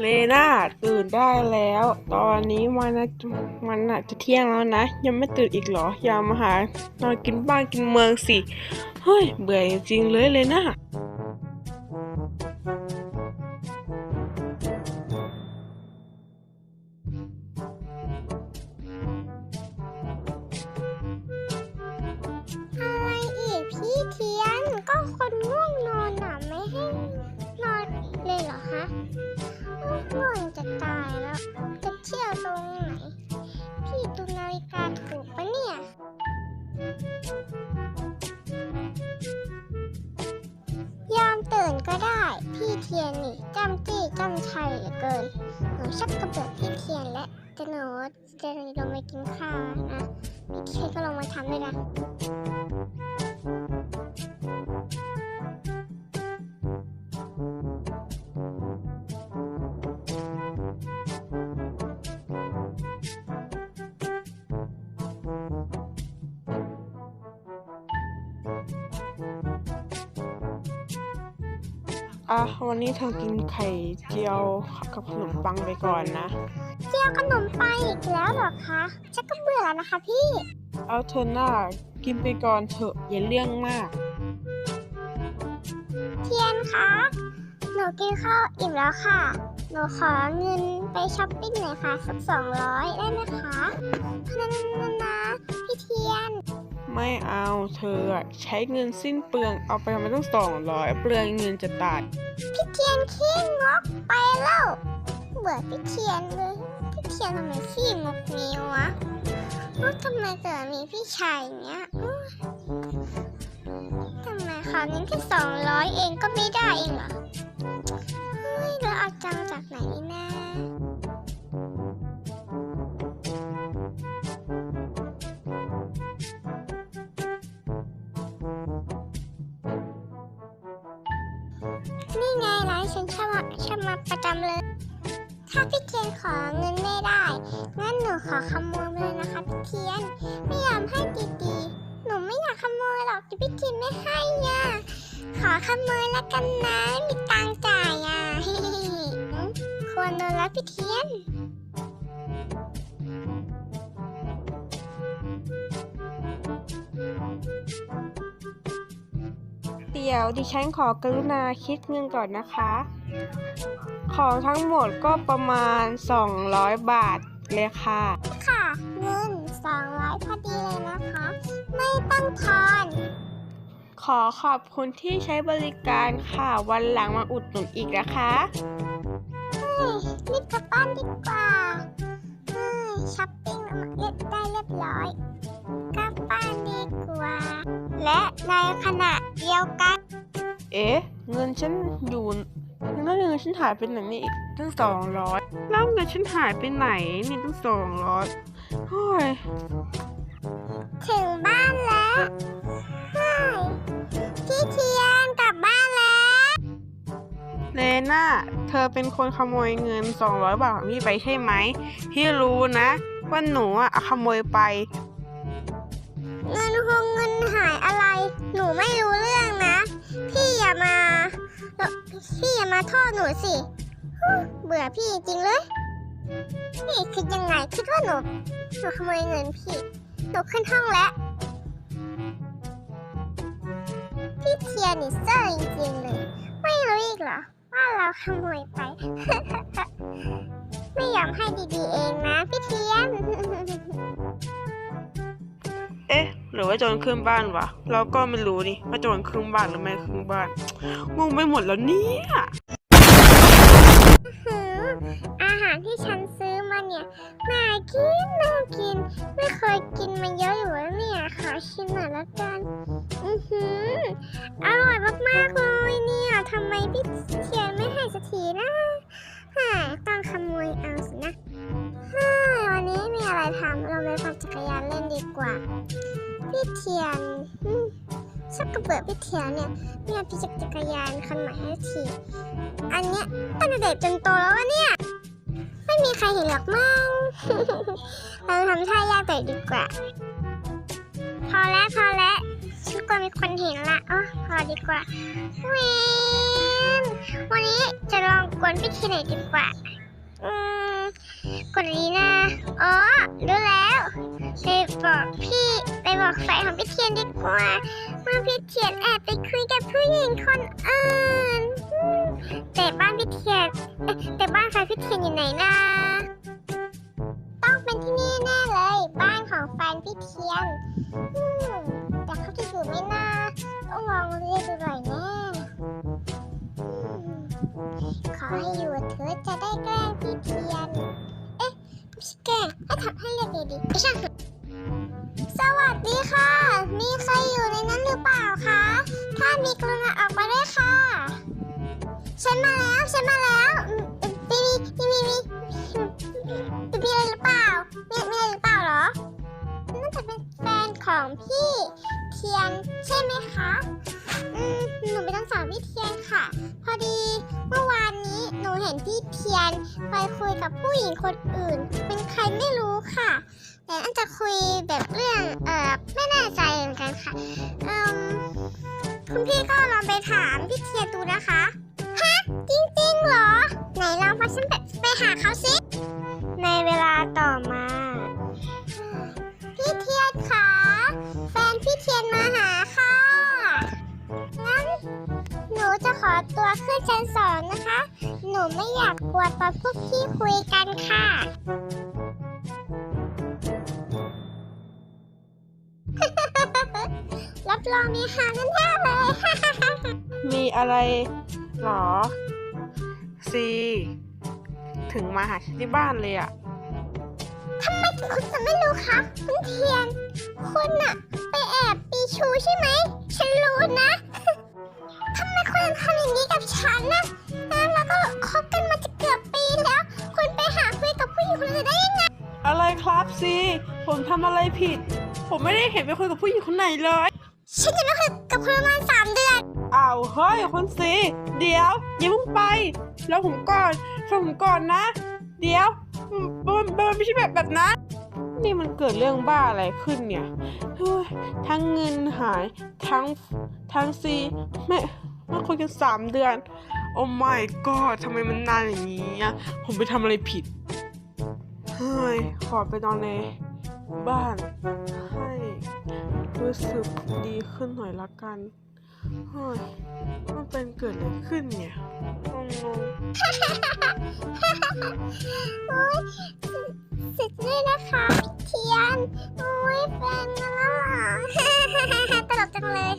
เลนาตื่นได้แล้ว ตอนนี้มันนะมันอะจะเที่ยงแล้วนะ ยังไม่ตื่นอีกเหรอ อย่ามาหานอนกินบ้านกินเมืองสิ เฮ้ย เบื่อจริงเลยเลน่า ชักกระเบิดพี่เทียนและจะหนูจะลงไปกินข้าวนะพี่เทียนก็ลงมาทำด้วยนะ อะวันนี้เธอกินไข่เจียวกับขนมปังไปก่อนนะ เจียวขนมปังอีกแล้วเหรอคะชักก็เบื่อแล้วนะคะพี่ เอาเธอหน้ากินไปก่อนเถอะอย่าเรื่องมาก เทียนคะ หนูกินข้าวอิ่มแล้วค่ะ หนูขอเงินไปช้อปปิ้งหน่อยค่ะสักสองร้อยได้ไหมคะนั่นนะนะพี่เทียน ไม่เอาเธอใช้เงินสิ้นเปลืองเอาไปทำไมต้องสองร้อยเปลืองเงินจะตายพี่เทียนขี้งกไปแล้วเบื่อพี่เทียนเลยพี่เทียนทำไมขี้งกนี้วะว่าทำไมเกิดมีพี่ชายเงี้ยทำไมคราวนี้แค่สองร้อยเองก็ไม่ได้เองเหรอเฮ้ยแล้วเอาจังจากไหนนะ ฉันชอบมาชอบมาประจำเลย ถ้าพี่เทียนขอเงินไม่ได้ งั้นหนูขอขโมยเลยนะคะพี่เทียน ไม่ยอมให้ดีๆ หนูไม่อยากขโมยหรอกแต่พี่เทียนไม่ให้อะ ขอขโมยแล้วกันนะไม่มีตังจ่ายอะควรโดนแล้วพี่เทียน เดี๋ยวดิฉันขอกรุณาคิดเงินก่อนนะคะ ของทั้งหมดก็ประมาณ 200 บาทเลยค่ะ ค่ะเงิน200พอดีเลยนะคะ ไม่ต้องทอนขอขอบคุณที่ใช้บริการค่ะ วันหลังมาอุดหนุนอีกนะคะเฮ้ยรีบกลับบ้านดีกว่าเฮ้ยช้อปปิ้งมาเรียบได้เรียบร้อย และในขณะเดียวกัน เอ๊ะ เงินฉันอยู่แล้วเงินฉันหายไปไหนนี่อีกตั้งสองร้อยแล้วเงินฉันหายไปไหนนี่ตั้งสองร้อยเฮ้ยถึงบ้านแล้วเฮ้ยพี่เทียนกลับบ้านแล้ว เลน่า เธอเป็นคนขโมยเงิน 200 บาทของพี่ไปใช่ไหม พี่รู้นะ ว่าหนูอะขโมยไป เงินคงเงินหายอะไร หนูไม่รู้เรื่องนะ พี่อย่ามา พี่อย่ามาโทษหนูสิ เบื่อพี่จริงเลยพี่คิดยังไงคิดว่าหนูหนูขโมยเงินพี่หนูขึ้นห้องแล้ว พี่เทียนนี่เซอร์จริงๆเลย ไม่รู้อีกเหรอ ว่าเราขโมยไป ไม่ยอมให้ดีๆเองนะ พี่เทียน รือว่าโจรขึ้นบ้านวะเราก็ไม่รู้นี่ว่าโจรขึ้นบ้านหรือไม่ขึ้นบ้านงงไปหมดแล้วเนี่ยอาหารที่ฉันซื้อมาเนี่ยน่ากินน่ากิน ไม่เคยกินมาเยอะอยู่แล้วเนี่ยขอชิมหน่อยละกัน อือหืออร่อยมากๆเลยเนี่ยทำไมพี่เทียนไม่ให้สักทีนะฮ่าต้องขโมยเอาสินะฮ่าวันนี้ม่มีอะไรทำเราไปปั่นจักรยานเล่นดีกว่า พี่เทียนชักกระเบิดพี่เทียนเนี่ยเนี่ยพี่จักรยานคันใหม่ให้ที อันเนี้ยตั้งแต่เด็กจนโตแล้ววะเนี่ย ไม่มีใครเห็นหรอกมั้งเราทำท่ายากแต่ดีกว่า พอแล้วพอแล้วฉันกลัวมีคนเห็นละอ๋อพอดีกว่าเวนวันนี้จะลองกวนพี่เทียนหนดีกว่า อืมกดนี้นะ อ๋อรู้แล้วไปบอกพี่ บอกแฟนของพี่เทียนดีกว่าว่าพี่เทียนแอบไปคุยกับผู้หญิงคนอื่นอืมแต่บ้านพี่เทียนแต่บ้านแฟนพี่เทียนอยู่ไหนนะต้องเป็นที่นี่แน่เลย บ้านของแฟนพี่เทียน ฉันมาแล้วมมีมีมีมีมีอะไรหรือเปล่ามีมีอะไรหรือเปล่าเหรอน่าจะเป็นแฟนของพี่เทียนใช่ไหมคะอืมหนูเป็นน้องสาวพี่เทียนค่ะ พอดีเมื่อวานนี้หนูเห็นพี่เทียนไปคุยกับผู้หญิงคนอื่น เป็นใครไม่รู้ค่ะ แต่น่าจะคุยแบบเรื่องเออไม่แน่ใจเหมือนกันค่ะเอ่มคุณพี่ก็ลองไปถามพี่เทียนดูนะคะ เหรอ ไหนลองพาฉันไปไปหาเขาสิ ในเวลาต่อมา พี่เทียนคะแฟนพี่เทียนมาหาค่ะงั้นหนูจะขอตัวขึ้นชั้นสองนะคะ หนูไม่อยากกวนตอนพวกพี่คุยกันค่ะรับรองมีหาแน่ๆเลย มีอะไรหรอ ซีถึงมาหาฉันที่บ้านเลยอะทำไมคุณจะไม่รู้คะคุณเทียน คุณอะไปแอบปีชูใช่ไหม ฉันรู้นะ ทำไมคุณทำอย่างนี้กับฉันนะแล้วเราก็คบกันมาจะเกือบปีแล้ว คุณไปหาคุยกับผู้หญิงคนอื่นได้ยังไง อะไรครับซีผมทำอะไรผิด ผมไม่ได้เห็นไปคุยกับผู้หญิงคนไหนเลย ฉันจะไม่คุยกับคุณประมา ฮ้ยคนซีเดี๋ยวอย่าเพิ่งไปแล้วผมก่อนฟังผมก่อนนะ เดี๋ยวมันมันมันไม่ใช่แบบแบบนั้นนี่มันเกิดเรื่องบ้าอะไรขึ้นเนี่ยเฮ้ยทั้งเงินหายทั้งทั้งซีไม่ไม่คุยกันสามเดือน โอ้ my god ทำไมมันนานอย่างนี้อะผมไปทำอะไรผิดเฮ้ยขอไปนอนในบ้านให้รู้สึกดีขึ้นหน่อยละกัน เฮ้ยมันเป็นเกิดอะไรขึ้นเนี่ยงงงโอ๊ยสร็จเลยนะคะเทียนโอ้ยแฟนมาแล้วเหรอตลกจังเลย